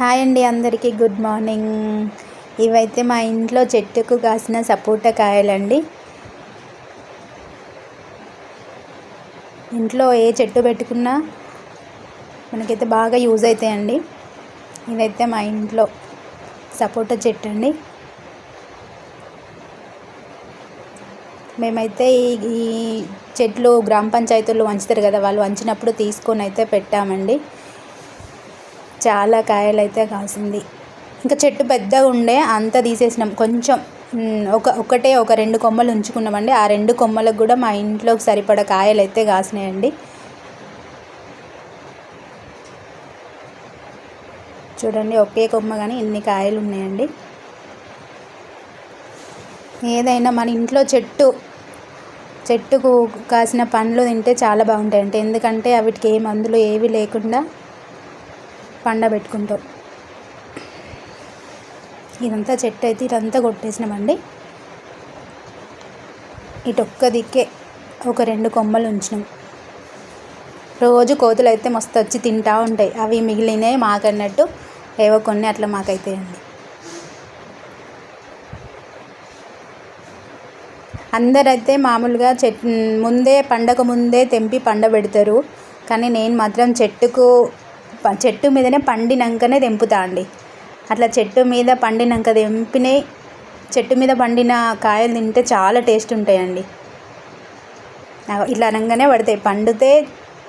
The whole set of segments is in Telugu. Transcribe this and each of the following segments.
హాయ్ అండి అందరికీ గుడ్ మార్నింగ్. ఇవైతే మా ఇంట్లో చెట్టుకు కాసిన సపోటా కాయలండి. ఇంట్లో ఏ చెట్టు పెట్టుకున్నా మనకైతే బాగా యూజ్ అవుతాయండి ఇదైతే మా ఇంట్లో సపోటా చెట్టు అండి మేమైతే ఈ ఈ చెట్లు గ్రామ పంచాయతీల్లో వంచుతారు కదా వాళ్ళు వంచినప్పుడు తీసుకొని అయితే పెట్టామండి. చాలా కాయలు అయితే కాసింది. ఇంకా చెట్టు పెద్దగా ఉండే అంతా తీసేసినాం. కొంచెం ఒక ఒకటే ఒక రెండు కొమ్మలు ఉంచుకున్నామండి. ఆ రెండు కొమ్మలకు కూడా మా ఇంట్లోకి సరిపడ కాయలు అయితే కాసినాయండి. చూడండి ఒకే కొమ్మ కానీ ఇన్ని కాయలు ఉన్నాయండి ఏదైనా మన ఇంట్లో చెట్టు చెట్టుకు కాసిన పండ్లు తింటే చాలా బాగుంటాయంటే. ఎందుకంటే వాటికి ఏ మందులు ఏవి లేకుండా పండబెట్టుకుంటాం. ఇదంతా చెట్టు అయితే ఇదంతా కొట్టేసినామండి. ఇటు ఒక్క దిక్కే ఒక రెండు కొమ్మలు ఉంచినాం. రోజు కోతులు అయితే మస్తు వచ్చి తింటూ ఉంటాయి. అవి మిగిలినవి మాకన్నట్టు ఏవో కొన్ని అట్లా మాకైతాయండి. అందరైతే మామూలుగా చెట్ ముందే పండగ ముందే తెంపి పండబెడతారు. కానీ నేను మాత్రం చెట్టుకు చెట్టు మీదనే పండినాకనే తెంపుతా అండి. అట్లా చెట్టు మీద పండినాక తెంపినాయి చెట్టు మీద పండిన కాయలు తింటే చాలా టేస్ట్ ఉంటాయండి. ఇట్లా అనగానే పడతాయి. పండితే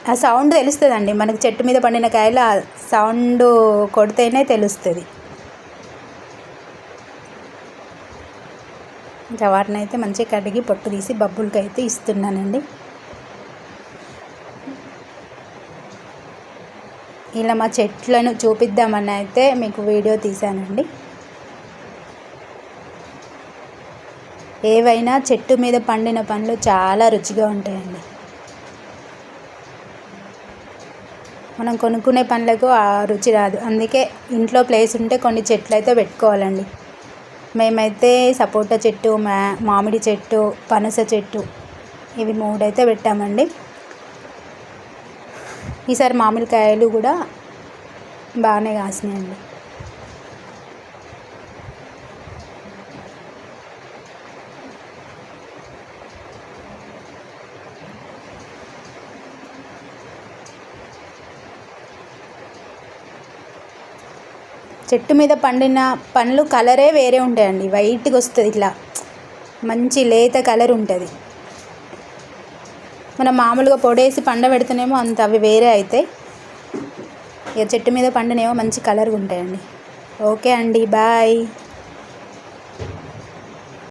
ఆ సౌండ్ తెలుస్తుందండి. మనకి చెట్టు మీద పండిన కాయలు ఆ సౌండ్ కొడితేనే తెలుస్తుంది. ఇంకా వాటిని అయితే మంచిగా కడిగి పొట్టు తీసి బబ్బులకి అయితే ఇస్తున్నానండి. ఇలా మా చెట్లను చూపిద్దామని అయితే మీకు వీడియో తీశానండి. ఏవైనా చెట్టు మీద పండిన పండ్లు చాలా రుచిగా ఉంటాయండి. మనం కొనుక్కునే పండ్లకు ఆ రుచి రాదు. అందుకే ఇంట్లో ప్లేస్ ఉంటే కొన్ని చెట్లు అయితే పెట్టుకోవాలండి. మేమైతే సపోటా చెట్టు మా మామిడి చెట్టు పనస చెట్టు ఇవి మూడైతే పెట్టామండి. ఈసారి మామిడికాయలు కూడా బాగానే కాసినాయండి. చెట్టు మీద పండిన పండ్లు కలరే వేరే ఉంటాయండి. వైట్గా వస్తుంది ఇట్లా. మంచి లేత కలర్ ఉంటుంది. మనం మామూలుగా పొడేసి పండబెడితేనేమో అంత అవి వేరే అవుతాయి ఇక చెట్టు మీద పండినేమో మంచి కలర్గా ఉంటాయండి. ఓకే అండి బాయ్.